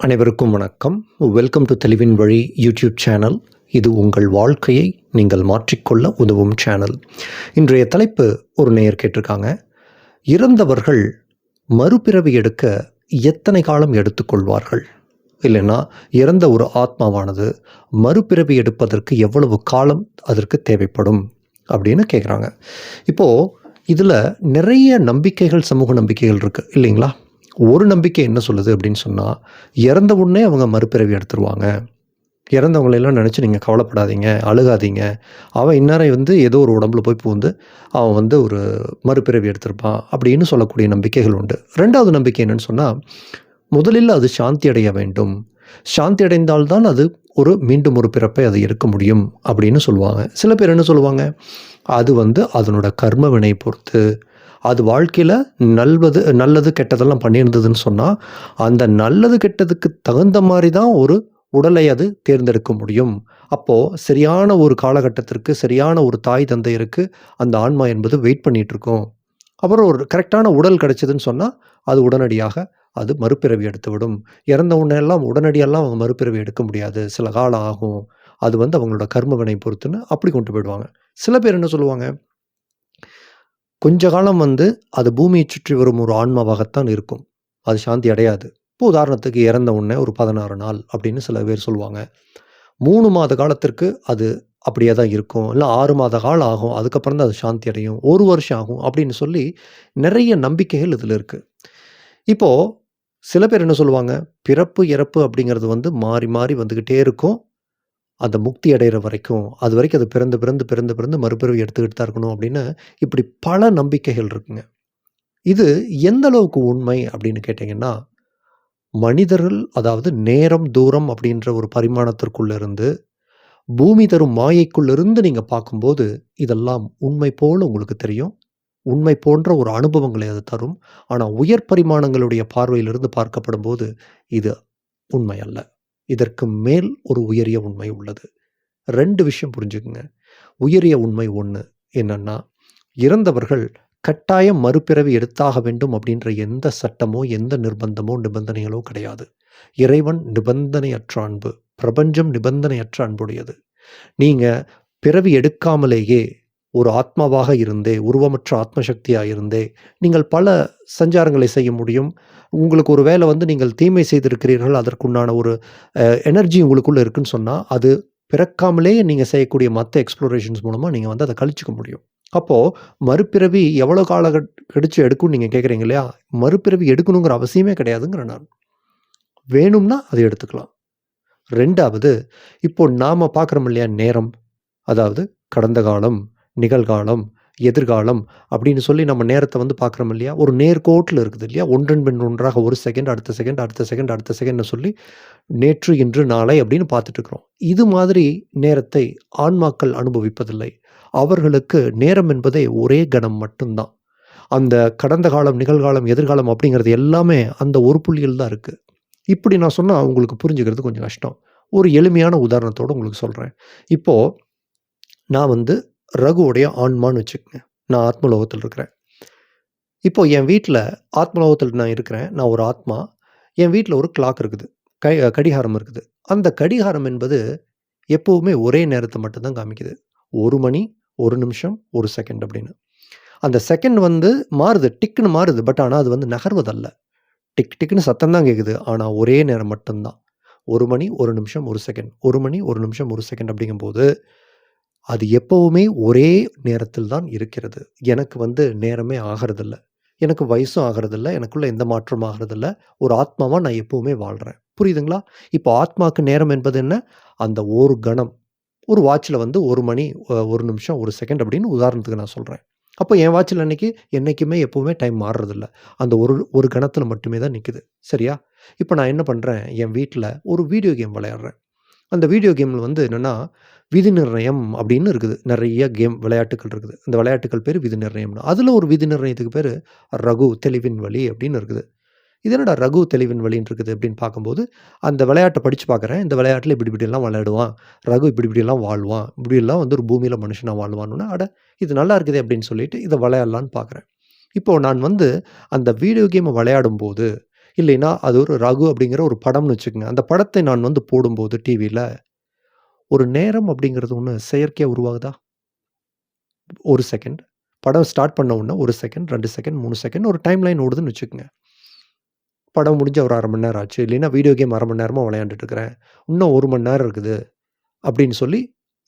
அனைவருக்கும் வணக்கம். Welcome to தெளிவின் வழி யூடியூப் சேனல் இது உங்கள் வாழ்க்கையை நீங்கள் மாற்றிக்கொள்ள உதவும் சேனல் இன்றைய தலைப்பு ஒரு நேயர் கேட்டிருக்காங்க. இறந்தவர்கள் மறுபிறவி எடுக்க எத்தனை காலம் எடுத்துக்கொள்வார்கள் இல்லைன்னா இறந்த ஒரு ஆத்மாவானது மறுபிறவி எடுப்பதற்கு எவ்வளவு காலம் அதற்கு தேவைப்படும்? அப்படின்னு கேட்குறாங்க இப்போது இதில் நிறைய நம்பிக்கைகள் சமூக நம்பிக்கைகள் இருக்குது இல்லைங்களா? ஒரு நம்பிக்கை என்ன சொல்லுது அப்படின்னு சொன்னால் இறந்த உடனே அவங்க மறுபிறவி எடுத்துருவாங்க. இறந்தவங்களெல்லாம் நினச்சி நீங்கள் கவலைப்படாதீங்க அழுகாதீங்க. அவன் இந்நேரம் வந்து ஏதோ ஒரு உடம்புல போய் பூந்து அவன் வந்து ஒரு மறுபிறவி எடுத்திருப்பான் அப்படின்னு சொல்லக்கூடிய நம்பிக்கைகள் உண்டு. ரெண்டாவது நம்பிக்கை என்னன்னு சொன்னால் முதலில் அது சாந்தி அடைய வேண்டும். சாந்தி அடைந்தால்தான் அது ஒரு மீண்டும் ஒரு பிறப்பை அது எடுக்க முடியும் அப்படின்னு சொல்லுவாங்க. சில பேர் என்ன சொல்லுவாங்க? அது வந்து அதனோட கர்ம வினை பொறுத்து அது வாழ்க்கையில் நல்லது நல்லது கெட்டதெல்லாம் பண்ணியிருந்ததுன்னு சொன்னால் அந்த நல்லது கெட்டதுக்கு தகுந்த மாதிரி தான் ஒரு உடலை அது தேர்ந்தெடுக்க முடியும். அப்போது சரியான ஒரு காலகட்டத்திற்கு சரியான ஒரு தாய் தந்தையருக்கு அந்த ஆன்மா என்பது வெயிட் பண்ணிகிட்ருக்கோம் அப்புறம் ஒரு கரெக்டான உடல் கிடைச்சதுன்னு சொன்னால் அது உடனடியாக அது மறுபிறவி எடுத்து விடும் இறந்த உடனெல்லாம் உடனடியெல்லாம் அவங்க மறுபிறவி எடுக்க முடியாது. சில காலம் ஆகும். அது வந்து அவங்களோட கர்மவினை பொறுத்துன்னு அப்படி கொண்டு போயிடுவாங்க. சில பேர் என்ன சொல்லுவாங்க? கொஞ்ச காலம் வந்து அது பூமியை சுற்றி வரும் ஒரு ஆன்மாவாகத்தான் இருக்கும். அது சாந்தி அடையாது. இப்போ உதாரணத்துக்கு இறந்த உடனே ஒரு பதினாறு நாள் அப்படின்னு சில பேர் சொல்லுவாங்க. மூணு மாத காலத்திற்கு அது அப்படியே தான் இருக்கும். இல்லை ஆறு மாத காலம் ஆகும். அதுக்கப்புறம் தான் அது சாந்தி அடையும். ஒரு வருஷம் ஆகும் அப்படின்னு சொல்லி நிறைய நம்பிக்கைகள் இதில் இருக்குது இப்போது சில பேர் என்ன சொல்லுவாங்க? பிறப்பு இறப்பு அப்படிங்கிறது வந்து மாறி மாறி வந்துக்கிட்டே இருக்கும். அந்த முக்தி அடைகிற வரைக்கும் அது வரைக்கும் அது பிறந்து பிறந்து பிறந்து பிறந்து மறுபிறவி எடுத்துக்கிட்டு தான் இருக்கணும் அப்படின்னு இப்படி பல நம்பிக்கைகள் இருக்குங்க. இது எந்த அளவுக்கு உண்மை அப்படின்னு கேட்டிங்கன்னா மனிதர்கள் அதாவது நேரம் தூரம் அப்படின்ற ஒரு பரிமாணத்திற்குள்ளேருந்து பூமி தரும் மாயைக்குள்ளிருந்து நீங்கள் பார்க்கும்போது இதெல்லாம் உண்மை போல் உங்களுக்கு தெரியும். உண்மை போன்ற ஒரு அனுபவங்களை அது தரும். ஆனால் உயர் பரிமாணங்களுடைய பார்வையிலிருந்து பார்க்கப்படும் போது இது உண்மை அல்ல. இதற்கு மேல் ஒரு உயரிய உண்மை உள்ளது. ரெண்டு விஷயம் புரிஞ்சுக்குங்க. உயரிய உண்மை ஒன்று என்னன்னா இறந்தவர்கள் கட்டாயம் மறுபிறவி எடுத்தாக வேண்டும் அப்படின்ற எந்த சட்டமோ எந்த நிர்பந்தமோ நிபந்தனைகளோ கிடையாது. இறைவன் நிபந்தனையற்ற அன்பு பிரபஞ்சம் நிபந்தனையற்ற அன்புடையது. நீங்கள் பிறவி எடுக்காமலேயே ஒரு ஆத்மாவாக இருந்தே உருவமற்ற ஆத்மசக்தியாக இருந்தே நீங்கள் பல சஞ்சாரங்களை செய்ய முடியும். உங்களுக்கு ஒரு வேலை வந்து நீங்கள் தீமை செய்திருக்கிறீர்கள் அதற்குண்டான ஒரு எனர்ஜி உங்களுக்குள்ளே இருக்குன்னு சொன்னால் அது பிறக்காமலே நீங்கள் செய்யக்கூடிய மற்ற எக்ஸ்ப்ளோரேஷன்ஸ் மூலமாக நீங்கள் வந்து அதை கழிச்சிக்க முடியும். அப்போது மறுபிறவி எவ்வளோ கால கடிச்சு எடுக்கும்னு நீங்கள் கேட்குறீங்க இல்லையா? மறுபிறவி எடுக்கணுங்கிற அவசியமே கிடையாதுங்கிற நான். வேணும்னா அதை எடுத்துக்கலாம். ரெண்டாவது இப்போ நாம் பார்க்குறோம் இல்லையா நேரம் அதாவது கடந்த காலம் நிகழ்காலம் எதிர்காலம் அப்படின்னு சொல்லி நம்ம நேரத்தை வந்து பார்க்குறோம் இல்லையா? ஒரு நேர்கோட்டில் இருக்குது இல்லையா? ஒன்றன் பின் ஒன்றாக ஒரு செகண்ட் அடுத்த செகண்ட் அடுத்த செகண்ட் அடுத்த செகண்ட்னு சொல்லி நேற்று இன்று நாளை அப்படின்னு பார்த்துட்ருக்குறோம் இது மாதிரி நேரத்தை ஆன்மாக்கள் அனுபவிப்பதில்லை. அவர்களுக்கு நேரம் என்பதே ஒரே கணம் மட்டும்தான். அந்த கடந்த காலம் நிகழ்காலம் எதிர்காலம் அப்படிங்கிறது எல்லாமே அந்த ஒரு புள்ளியில் தான் இருக்குது இப்படி நான் சொன்னால் உங்களுக்கு புரிஞ்சுக்கிறது கொஞ்சம் கஷ்டம். ஒரு எளிமையான உதாரணத்தோடு உங்களுக்கு சொல்கிறேன் இப்போது நான் வந்து ரகுவுடைய ஆன்மான்னு வச்சுக்கோங்க. நான் ஆத்மலோகத்தில் இருக்கிறேன். இப்போ என் வீட்டில் ஆத்மலோகத்தில் நான் இருக்கிறேன். நான் ஒரு ஆத்மா. என் வீட்டில் ஒரு கிளாக் இருக்குது. கை கடிகாரம் இருக்குது. அந்த கடிகாரம் என்பது எப்போவுமே ஒரே நேரத்தை மட்டும்தான் காமிக்குது. ஒரு மணி ஒரு நிமிஷம் ஒரு செகண்ட் அப்படின்னு. அந்த செகண்ட் வந்து மாறுது டிக்குன்னு மாறுது. பட் ஆனால் அது வந்து நகர்வதல்ல. டிக் டிக்குன்னு சத்தம் தான் கேட்குது ஆனால் ஒரே நேரம் மட்டும்தான். ஒரு மணி ஒரு நிமிஷம் ஒரு செகண்ட் ஒரு மணி ஒரு நிமிஷம் ஒரு செகண்ட் அப்படிங்கும்போது அது எப்போவுமே ஒரே நேரத்தில் தான் இருக்கிறது. எனக்கு வந்து நேரமே ஆகிறதில்ல. எனக்கு வயசும் ஆகிறதில்ல. எனக்குள்ள எந்த மாற்றம் ஆகிறதில்ல. ஒரு ஆத்மாவாக நான் எப்போவுமே வாழ்கிறேன் புரியுதுங்களா? இப்போ ஆத்மாவுக்கு நேரம் என்பது என்ன? அந்த ஒரு கணம். ஒரு வாட்சில் வந்து ஒரு மணி ஒரு நிமிஷம் ஒரு செகண்ட் அப்படின்னு உதாரணத்துக்கு நான் சொல்கிறேன் அப்போ என் வாட்சில் அன்றைக்கி என்றைக்குமே எப்போவுமே டைம் மாறுறதில்ல. அந்த ஒரு ஒரு கணத்தில் மட்டுமே தான் நிற்குது சரியா? இப்போ நான் என்ன பண்ணுறேன் என் வீட்டில் ஒரு வீடியோ கேம் விளையாடுறேன். அந்த வீடியோ கேமில் வந்து என்னென்னா விதி நிர்ணயம் அப்படின்னு இருக்குது. நிறைய கேம் விளையாட்டுகள் இருக்குது. அந்த விளையாட்டுகள் பேர் விதி நிர்ணயம்னு. அதில் ஒரு விதி நிர்ணயத்துக்கு பேர் ரகு தெளிவின் வழி அப்படின்னு இருக்குது. இது என்னடா ரகு தெளிவின் வழின்னு இருக்குது அப்படின்னு பார்க்கும்போது அந்த விளையாட்டை படித்து பார்க்குறேன். இந்த விளையாட்டில் இப்படி இப்படிலாம் விளையாடுவான். ரகு இப்படி இப்படிலாம் வாழ்வான். இப்படிலாம் வந்து ஒரு பூமியில் மனுஷனாக வாழ்வான்னு அட இது நல்லா இருக்குது அப்படின்னு சொல்லிட்டு இதை விளையாடலான்னு பார்க்குறேன். இப்போது நான் வந்து அந்த வீடியோ கேமை விளையாடும் போது இல்லைன்னா அது ஒரு ரகு அப்படிங்கிற ஒரு படம்னு வச்சுக்கோங்க. அந்த படத்தை நான் வந்து போடும்போது டிவியில் ஒரு நேரம் அப்படிங்கிறது ஒன்று செயற்கையாக உருவாகுதா? ஒரு செகண்ட். படம் ஸ்டார்ட் பண்ண உடனே ஒரு செகண்ட் ரெண்டு செகண்ட் மூணு செகண்ட் ஒரு டைம் லைன் ஓடுதுன்னு வச்சுக்கோங்க. படம் முடிஞ்ச ஒரு அரை மணி நேரம் ஆச்சு. இல்லைன்னா வீடியோ கேம் அரை மணி நேரமாக விளையாண்டுட்டு இருக்கிறேன். இன்னும் ஒரு மணி நேரம் இருக்குது அப்படின்னு சொல்லி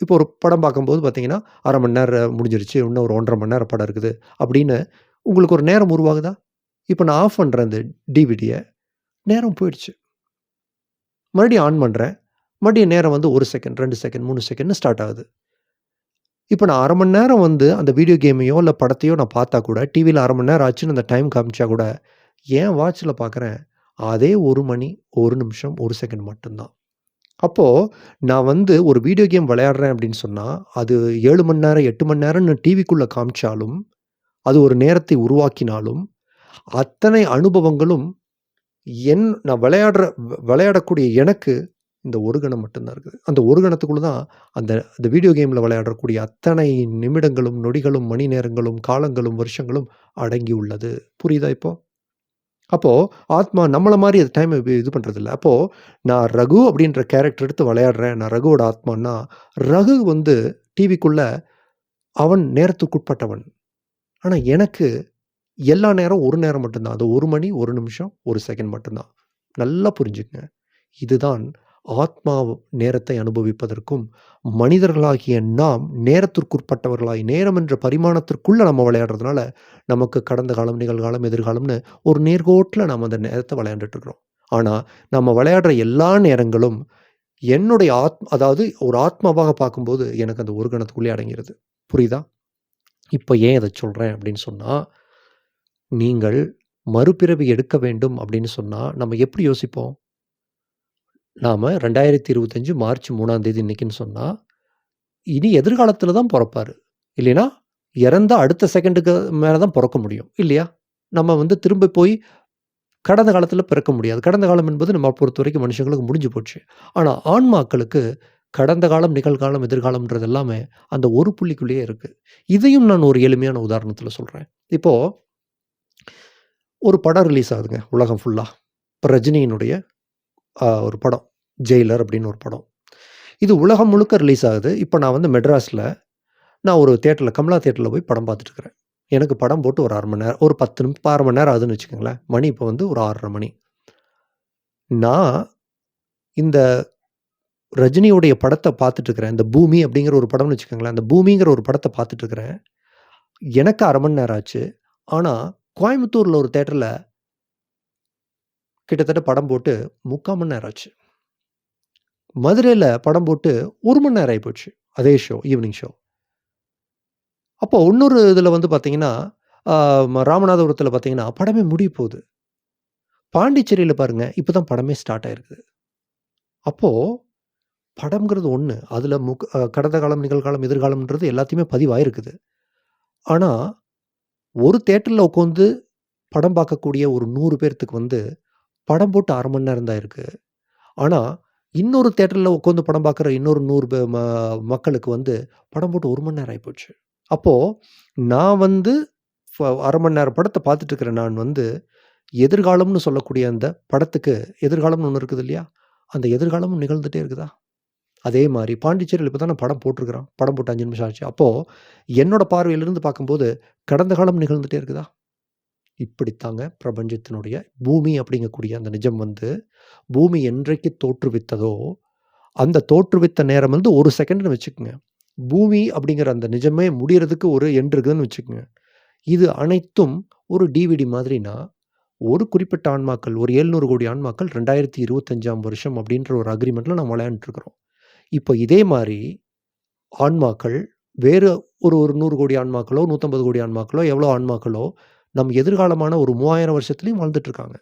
இப்போ ஒரு படம் பார்க்கும்போது பார்த்தீங்கன்னா அரை மணி நேரம் முடிஞ்சிருச்சு. இன்னும் ஒரு ஒன்றரை மணி நேரம் படம் இருக்குது அப்படின்னு உங்களுக்கு ஒரு நேரம் உருவாகுதா? இப்போ நான் ஆஃப் பண்ணுறேன் இந்த டிவிடியை நேரம் போயிடுச்சு. மறுபடியும் ஆன் பண்ணுறேன் மறுபடியும் நேரம் வந்து ஒரு செகண்ட் ரெண்டு செகண்ட் மூணு செகண்ட்னு ஸ்டார்ட் ஆகுது. இப்போ நான் அரை மணி நேரம் வந்து அந்த வீடியோ கேமையோ இல்லை படத்தையோ நான் பார்த்தா கூட டிவியில் அரை மணி நேரம் ஆச்சுன்னு அந்த டைம் காமிச்சா கூட ஏன் வாட்சில் பார்க்குறேன் அதே ஒரு மணி ஒரு நிமிஷம் ஒரு செகண்ட் மட்டும்தான். அப்போது நான் வந்து ஒரு வீடியோ கேம் விளையாடுறேன் அப்படின்னு சொன்னால் அது ஏழு மணி நேரம் எட்டு மணி நேரம்னு டிவிக்குள்ளே காமிச்சாலும் அது ஒரு நேரத்தை உருவாக்கினாலும் அத்தனை அனுபவங்களும் என் நான் விளையாடுற விளையாடக்கூடிய எனக்கு இந்த ஒரு கணம் மட்டும்தான் இருக்குது. அந்த ஒரு கணத்துக்குள்ள தான் அந்த அந்த வீடியோ கேமில் விளையாடக்கூடிய அத்தனை நிமிடங்களும் நொடிகளும் மணி நேரங்களும் காலங்களும் வருஷங்களும் அடங்கி உள்ளது. புரியுதா இப்போ? அப்போது ஆத்மா நம்மளை மாதிரி அது டைம் இது பண்ணுறதில்ல அப்போது நான் ரகு அப்படின்ற கேரக்டர் எடுத்து விளையாடுறேன். நான் ரகுவோட ஆத்மான்னா ரகு வந்து டிவிக்குள்ளே அவன் நேரத்துக்குட்பட்டவன் ஆனால் எனக்கு எல்லா நேரம் ஒரு நேரம் மட்டும்தான். அது ஒரு மணி ஒரு நிமிஷம் ஒரு செகண்ட் மட்டும்தான். நல்லா புரிஞ்சுக்கங்க. இதுதான் ஆத்மா நேரத்தை அனுபவிப்பதற்கும் மனிதர்களாகிய நாம் நேரத்திற்குட்பட்டவர்களாய் நேரம் என்ற பரிமாணத்திற்குள்ளே நம்ம விளையாடுறதுனால நமக்கு கடந்த காலம் நிகழ்காலம் எதிர்காலம்னு ஒரு நேர்கோட்டில் நாம் அந்த நேரத்தை விளையாண்டுட்டு இருக்கிறோம். ஆனால் நம்ம விளையாடுற எல்லா நேரங்களும் என்னுடைய ஆத் அதாவது ஒரு ஆத்மாவாக பார்க்கும்போது எனக்கு அந்த ஒரு கணத்துக்குள்ளே அடங்கிறது. புரியுதா? இப்போ ஏன் இதை சொல்கிறேன் அப்படின்னு சொன்னால் நீங்கள் மறுபிறவி எடுக்க வேண்டும் அப்படின்னு சொன்னால் நம்ம எப்படி யோசிப்போம்? நாம் ரெண்டாயிரத்தி இருபத்தஞ்சு மார்ச் மூணாம் தேதி இன்னைக்குன்னு சொன்னால் இனி எதிர்காலத்தில் தான் பிறப்பாரு. இல்லைன்னா இறந்தால் அடுத்த செகண்டுக்கு மேலே தான் பிறக்க முடியும். இல்லையா? நம்ம வந்து திரும்ப போய் கடந்த காலத்தில் பிறக்க முடியாது. கடந்த காலம் என்பது நம்ம பொறுத்த வரைக்கும் மனுஷங்களுக்கு முடிஞ்சு போச்சு. ஆனால் ஆன்மாக்களுக்கு கடந்த காலம் நிகழ்காலம் எதிர்காலம்ன்றது எல்லாமே அந்த ஒரு புள்ளிக்குள்ளேயே இருக்குது இதையும் நான் ஒரு எளிமையான உதாரணத்தில் சொல்கிறேன் இப்போது ஒரு படம் ரிலீஸ் ஆகுதுங்க உலகம் ஃபுல்லாக இப்போ ரஜினியினுடைய ஒரு படம் ஜெயிலர் அப்படின்னு ஒரு படம். இது உலகம் முழுக்க ரிலீஸ் ஆகுது. இப்போ நான் வந்து மெட்ராஸில் நான் ஒரு தேட்டரில் கமலா தேட்டரில் போய் படம் பார்த்துட்ருக்குறேன் எனக்கு படம் போட்டு ஒரு அரை மணி நேரம் ஒரு பத்து நிமிஷம் அரை மணி நேரம் ஆகுதுன்னு வச்சுக்கோங்களேன். மணி இப்போ வந்து ஒரு ஆறரை மணி. நான் இந்த ரஜினியுடைய படத்தை பார்த்துட்ருக்குறேன் இந்த பூமி அப்படிங்கிற ஒரு படம்னு வச்சுக்கோங்களேன். அந்த பூமிங்கிற ஒரு படத்தை பார்த்துட்ருக்குறேன் எனக்கு அரை மணி நேரம் ஆச்சு. ஆனால் கோயம்புத்தூரில் ஒரு தேட்டரில் கிட்டத்தட்ட படம் போட்டு முக்கால் மணி நேரம் ஆச்சு. மதுரையில் படம் போட்டு ஒரு மணி நேரம் ஆகி போச்சு. அதே ஷோ ஈவினிங் ஷோ அப்போ இன்னொரு இதில் வந்து பார்த்தீங்கன்னா ராமநாதபுரத்தில் பார்த்தீங்கன்னா படமே முடிய போகுது. பாண்டிச்சேரியில் பாருங்கள் இப்போ தான் படமே ஸ்டார்ட் ஆகிருக்குது அப்போது படம்ங்கிறது ஒன்று அதில் முக் கடந்த காலம் நிகழ்காலம் எதிர்காலம்ன்றது எல்லாத்தையுமே பதிவாயிருக்குது. ஆனால் ஒரு தேட்டரில் உட்காந்து படம் பார்க்கக்கூடிய ஒரு நூறு பேர்த்துக்கு வந்து படம் போட்டு அரை மணி நேரம் தான் இருக்குது ஆனால் இன்னொரு தேட்டரில் உட்காந்து படம் பார்க்குற இன்னொரு நூறு பே ம மக்களுக்கு வந்து படம் போட்டு ஒரு மணி நேரம் ஆகிப்போச்சு அப்போது நான் வந்து அரை மணி நேரம் படத்தை பார்த்துட்டு இருக்கிற நான் வந்து எதிர்காலம்னு சொல்லக்கூடிய அந்த படத்துக்கு எதிர்காலம்னு ஒன்று இருக்குது இல்லையா? அந்த எதிர்காலமும் நிகழ்ந்துட்டே இருக்குதா? அதே மாதிரி பாண்டிச்சேரியில் இப்போ தானே படம் போட்டிருக்கிறான். படம் போட்டு அஞ்சு நிமிஷம் ஆச்சு. அப்போது என்னோட பார்வையிலிருந்து பார்க்கும்போது கடந்த காலம் நிகழ்ந்துகிட்டே இருக்குதா? இப்படித்தாங்க பிரபஞ்சத்தினுடைய பூமி அப்படிங்கக்கூடிய அந்த நிஜம் வந்து பூமி என்றைக்கு தோற்றுவித்ததோ அந்த தோற்றுவித்த நேரம் வந்து ஒரு செகண்ட்னு வச்சுக்கோங்க. பூமி அப்படிங்கிற அந்த நிஜமே முடிகிறதுக்கு ஒரு எண்ட் இருக்குதுன்னு வச்சுக்கோங்க. இது அனைத்தும் ஒரு டிவிடி மாதிரினா ஒரு குறிப்பிட்ட ஆன்மாக்கள் ஒரு எழுநூறு கோடி ஆன்மாக்கள் ரெண்டாயிரத்தி இருபத்தஞ்சாம் வருஷம் அப்படின்ற ஒரு அக்ரிமெண்ட்டில் நம்ம விளையாண்டுருக்குறோம் இப்போ இதே மாதிரி ஆன்மாக்கள் வேறு ஒரு ஒரு நூறு கோடி ஆன்மாக்களோ நூற்றம்பது கோடி ஆன்மாக்களோ எவ்வளோ ஆன்மாக்களோ நம் எதிர்காலமான ஒரு மூவாயிரம் வருஷத்துலையும் வாழ்ந்துட்டுருக்காங்க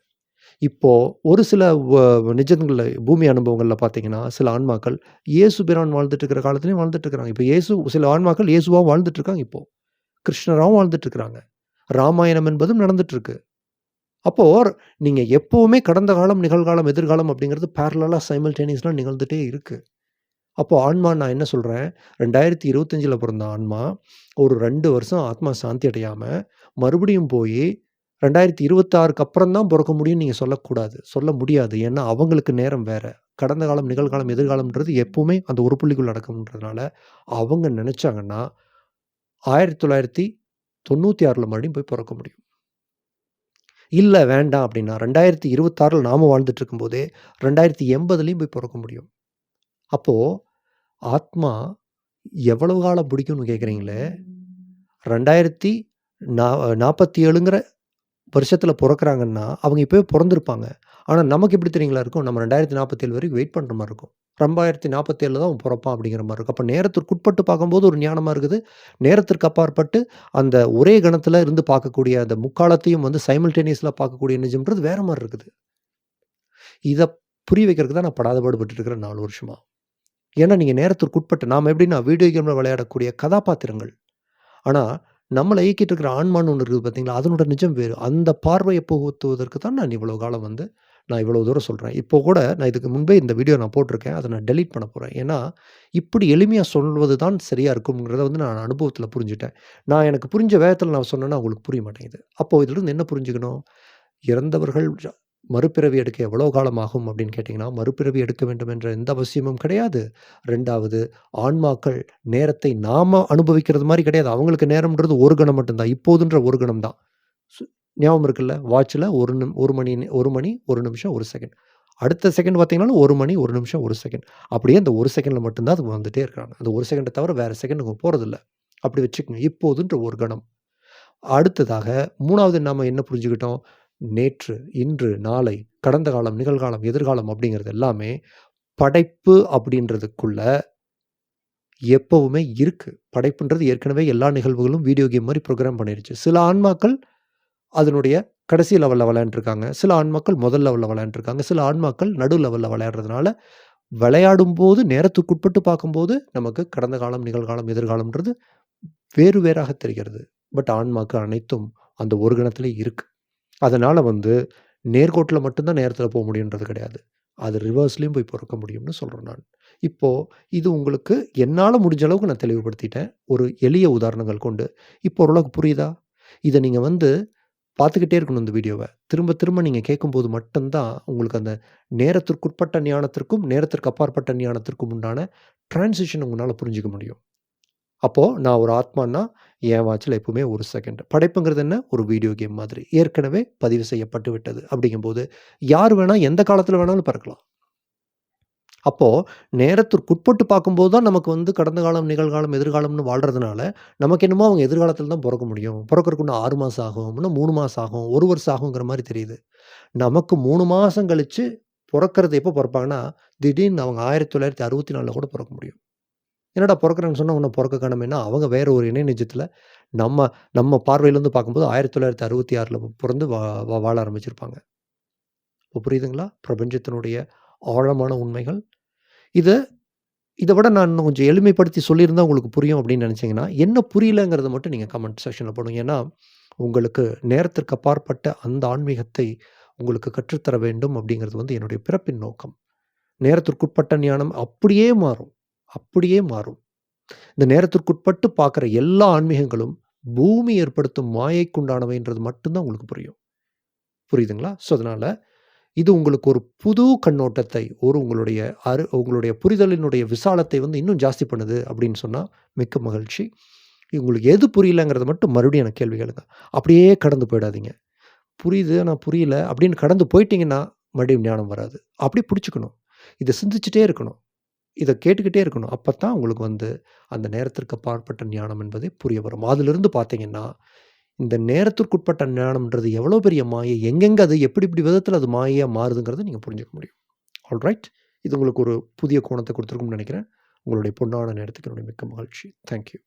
இப்போது இப்போ ஒரு சில வ- பூமி அனுபவங்களில் பார்த்தீங்கன்னா சில ஆன்மாக்கள் இயேசு பிரான் வாழ்ந்துட்டு இருக்கிற காலத்துலேயும் வாழ்ந்துட்டுருக்காங்க இப்போ இயேசு சில ஆன்மாக்கள் இயேசுவா வாழ்ந்துட்டுருக்காங்க இப்போது கிருஷ்ணராகவும் வாழ்ந்துட்டுருக்குறாங்க ராமாயணம் என்பதும் நடந்துட்டுருக்கு அப்போது நீங்கள் எப்போவுமே கடந்த காலம் நிகழ்காலம் எதிர்காலம் அப்படிங்கிறது பேரலாக சைமல்டேனியஸ்லாம் நிகழ்ந்துட்டே இருக்குது அப்போது ஆன்மா நான் என்ன சொல்கிறேன் ரெண்டாயிரத்தி இருபத்தஞ்சில் பிறந்த ஆன்மா ஒரு ரெண்டு வருஷம் ஆத்மா சாந்தி அடையாமல் மறுபடியும் போய் ரெண்டாயிரத்தி இருபத்தாறுக்கு அப்புறம் தான் பிறக்க முடியும்னு நீங்கள் சொல்லக்கூடாது. சொல்ல முடியாது. ஏன்னா அவங்களுக்கு நேரம் வேறு. கடந்த காலம் நிகழ்காலம் எதிர்காலம்ன்றது எப்பவுமே அந்த ஒரு புள்ளிக்குள் நடக்கும்ன்றதுனால அவங்க நினச்சாங்கன்னா ஆயிரத்தி தொள்ளாயிரத்தி தொண்ணூற்றி ஆறில் மறுபடியும் போய் பிறக்க முடியும். இல்லை வேண்டாம் அப்படின்னா ரெண்டாயிரத்தி இருபத்தாறில் நாம் வாழ்ந்துட்டு இருக்கும்போதே ரெண்டாயிரத்தி எண்பதுலேயும் போய் பிறக்க முடியும். அப்போது ஆத்மா எவ்வளவு காலம் பிடிக்கும்னு கேட்குறீங்களே ரெண்டாயிரத்தி நா நாற்பத்தி ஏழுங்கிற வருஷத்தில் பிறக்கிறாங்கன்னா அவங்க இப்போயே பிறந்திருப்பாங்க. ஆனால் நமக்கு எப்படி தெரியுங்களா இருக்கும்? நம்ம ரெண்டாயிரத்தி நாற்பத்தேழு வரைக்கும் வெயிட் பண்ணுற மாதிரி இருக்கும். ரெண்டாயிரத்தி நாற்பத்தேழில் தான் அவன் பிறப்பான் அப்படிங்கிற மாதிரி இருக்கும். அப்போ நேரத்திற்கு உட்பட்டு பார்க்கும்போது ஒரு ஞானமாக இருக்குது. நேரத்திற்கு அப்பாற்பட்டு அந்த ஒரே கணத்தில் இருந்து பார்க்கக்கூடிய அந்த முக்காலத்தையும் வந்து சைமல்டேனியஸில் பார்க்கக்கூடிய நிஜம்ன்றது வேற மாதிரி இருக்குது. இதை புரிய வைக்கிறதுக்கு தான் நான் படாத பாடுபட்டு இருக்கிறேன் நாலு வருஷமாக ஏன்னா நீங்கள் நேரத்திற்கு உட்பட்டு நாம் எப்படின்னா வீடியோ கேமில் விளையாடக்கூடிய கதாபாத்திரங்கள்? ஆனால் நம்மளை இயக்கிட்டு இருக்கிற ஆன்மான்னு ஒன்று இருக்குது பார்த்தீங்களா? அதனோட நிஜம் வேறு. அந்த பார்வையை புகுத்துவதற்கு தான் நான் இவ்வளோ காலம் வந்து நான் இவ்வளோ தூரம் சொல்கிறேன் இப்போ கூட நான் இதுக்கு முன்பே இந்த வீடியோ நான் போட்டிருக்கேன். அதை நான் டெலீட் பண்ண போகிறேன் ஏன்னா இப்படி எளிமையாக சொல்வது தான் சரியாக இருக்குங்கிறத வந்து நான் அனுபவத்தில் புரிஞ்சுட்டேன். நான் எனக்கு புரிஞ்ச வேகத்தில் நான் சொன்னேன்னா உங்களுக்கு புரிய மாட்டேங்குது. அப்போது இதிலிருந்து என்ன புரிஞ்சுக்கணும்? இறந்தவர்கள் மறுபிறவி எடுக்க எவ்வளோ காலம் ஆகும் அப்படின்னு கேட்டிங்கன்னா மறுபிறவி எடுக்க வேண்டும் என்ற எந்த அவசியமும் கிடையாது. ரெண்டாவது ஆன்மாக்கள் நேரத்தை நாம் அனுபவிக்கிறது மாதிரி கிடையாது. அவங்களுக்கு நேரம்ன்றது ஒரு கணம் மட்டும்தான். இப்போதுன்ற ஒரு கணம் தான். சு- ஞாபகம் இருக்குல்ல? வாட்சில் ஒரு நிம் ஒரு மணி ஒரு மணி ஒரு நிமிஷம் ஒரு செகண்ட். அடுத்த செகண்ட் பார்த்தீங்கன்னா ஒரு மணி ஒரு நிமிஷம் ஒரு செகண்ட். அப்படியே அந்த ஒரு செகண்டில் மட்டும்தான் அது வந்துகிட்டே இருக்கிறாங்க. அந்த ஒரு செகண்டை தவிர வேறு செகண்டுக்கு போகிறதில்ல அப்படி வச்சுக்கோங்க. இப்போதுன்ற ஒரு கணம். அடுத்ததாக மூணாவது நாம் என்ன புரிஞ்சுக்கிட்டோம்? நேற்று இன்று நாளை கடந்த காலம் நிகழ்காலம் எதிர்காலம் அப்படிங்கிறது எல்லாமே படைப்பு அப்படின்றதுக்குள்ள எப்பவுமே இருக்குது படைப்புன்றது ஏற்கனவே எல்லா நிகழ்வுகளும் வீடியோ கேம் மாதிரி ப்ரோக்ராம் பண்ணிருச்சு. சில ஆன்மாக்கள் அதனுடைய கடைசி லெவலில் விளையாண்டுருக்காங்க. சில ஆன்மாக்கள் முதல் லெவலில் விளையாண்டுருக்காங்க. சில ஆன்மாக்கள் நடு லெவலில் விளையாடுறதுனால விளையாடும் போது நேரத்துக்குட்பட்டு பார்க்கும்போது நமக்கு கடந்த காலம் நிகழ்காலம் எதிர்காலம்ன்றது வேறு வேறாக தெரிகிறது. பட் ஆன்மாக்கு அனைத்தும் அந்த ஒரு கணத்திலே இருக்குது அதனால் வந்து நேர்கோட்டில் மட்டும்தான் நேரத்தில் போக முடியுன்றது கிடையாது. அது ரிவர்ஸ்லேயும் போய் பிறக்க முடியும்னு சொல்கிறேன் நான். இப்போது இது உங்களுக்கு என்னால் முடிஞ்ச அளவுக்கு நான் தெளிவுபடுத்திட்டேன். ஒரு எளிய உதாரணங்கள் கொண்டு. இப்போ ஓரளவுக்கு புரியுதா? இதை நீங்கள் வந்து பார்த்துக்கிட்டே இருக்கணும் இந்த வீடியோவை. திரும்ப திரும்ப நீங்கள் கேட்கும்போது மட்டும்தான் உங்களுக்கு அந்த நேரத்திற்குட்பட்ட ஞானத்திற்கும் நேரத்திற்கு அப்பாற்பட்ட ஞானத்திற்கும் உண்டான டிரான்சிஷன் உங்களால் புரிஞ்சுக்க முடியும். அப்போது நான் ஒரு ஆத்மானா என் வாட்சில் எப்பவுமே ஒரு செகண்ட் படைப்புங்கிறது என்ன? ஒரு வீடியோ கேம் மாதிரி. ஏற்கனவே பதிவு செய்யப்பட்டு விட்டது. அப்படிங்கும்போது யார் வேணால் எந்த காலத்தில் வேணாலும் பிறக்கலாம். அப்போது நேரத்திற்குட்பட்டு பார்க்கும்போது தான் நமக்கு வந்து கடந்த காலம் நிகழ்காலம் எதிர்காலம்னு வாழ்கிறதுனால நமக்கு என்னமோ அவங்க எதிர்காலத்தில் தான் பிறக்க முடியும். பிறக்கிறதுக்கு இன்னும் ஆறு மாதம் ஆகும். இன்னும் மூணு மாதம் ஆகும். ஒரு வருஷம் ஆகுங்கிற மாதிரி தெரியுது. நமக்கு மூணு மாதம் கழித்து பிறக்கிறது எப்போ பிறப்பாங்கன்னா திடீர்னு அவங்க ஆயிரத்தி தொள்ளாயிரத்தி அறுபத்தி நாலில் கூட பிறக்க முடியும். என்னடா பிறக்கிறேன்னு சொன்னால் உன்னை பிறக்க காணமேனா? அவங்க வேற ஒரு இணை நிஜத்தில் நம்ம நம்ம பார்வையிலேருந்து பார்க்கும்போது ஆயிரத்தி தொள்ளாயிரத்தி அறுபத்தி ஆறில் பிறந்து வா வாழ ஆரம்பிச்சிருப்பாங்க. இப்போ புரியுதுங்களா? பிரபஞ்சத்தினுடைய ஆழமான உண்மைகள். இதை இதை விட நான் இன்னும் கொஞ்சம் எளிமைப்படுத்தி சொல்லியிருந்தால் உங்களுக்கு புரியும் அப்படின்னு நினச்சிங்கன்னா என்ன புரியலங்கிறத மட்டும் நீங்கள் கமெண்ட் செக்ஷனில் போடுங்க. ஏன்னா உங்களுக்கு நேரத்திற்கு அப்பாற்பட்ட அந்த ஆன்மீகத்தை உங்களுக்கு கற்றுத்தர வேண்டும் அப்படிங்கிறது வந்து என்னுடைய பிறப்பின் நோக்கம். நேரத்திற்குட்பட்ட ஞானம் அப்படியே மாறும். அப்படியே மாறும். இந்த நேரத்திற்குட்பட்டு பார்க்குற எல்லா ஆன்மீகங்களும் பூமி ஏற்படுத்தும் மாயைக்குண்டானவைன்றது மட்டும்தான் உங்களுக்கு புரியும். புரியுதுங்களா? ஸோ அதனால் இது உங்களுக்கு ஒரு புது கண்ணோட்டத்தை ஒரு உங்களுடைய அரு உங்களுடைய புரிதலினுடைய விசாலத்தை வந்து இன்னும் ஜாஸ்தி பண்ணுது அப்படின்னு சொன்னால் மிக்க மகிழ்ச்சி. உங்களுக்கு எது புரியலங்கிறத மட்டும் மறுபடியும் எனக்கு கேள்வி கேளுங்க. அப்படியே கடந்து போயிடாதீங்க. புரியுது ஆனால் புரியல அப்படின்னு கடந்து போயிட்டீங்கன்னா மறுபடியும் ஞானம் வராது. அப்படி பிடிச்சிக்கணும். இதை சிந்திச்சுட்டே இருக்கணும். இதை கேட்டுக்கிட்டே இருக்கணும். அப்போ தான் உங்களுக்கு வந்து அந்த நேரத்திற்கு அப்பாற்பட்ட ஞானம் என்பதே புரிய வரும். அதிலிருந்து பார்த்தீங்கன்னா இந்த நேரத்திற்குட்பட்ட ஞானம்ன்றது எவ்வளோ பெரிய மாயை எங்கெங்கே அது எப்படி இப்படி விதத்தில் அது மாயையாக மாறுதுங்கிறத நீங்கள் புரிஞ்சுக்க முடியும். ஆல்ரைட் இது உங்களுக்கு ஒரு புதிய கோணத்தை கொடுத்துருக்கும்னு நினைக்கிறேன். உங்களுடைய பொன்னான நேரத்துக்கு என்னுடைய மிக்க மகிழ்ச்சி. தேங்க்யூ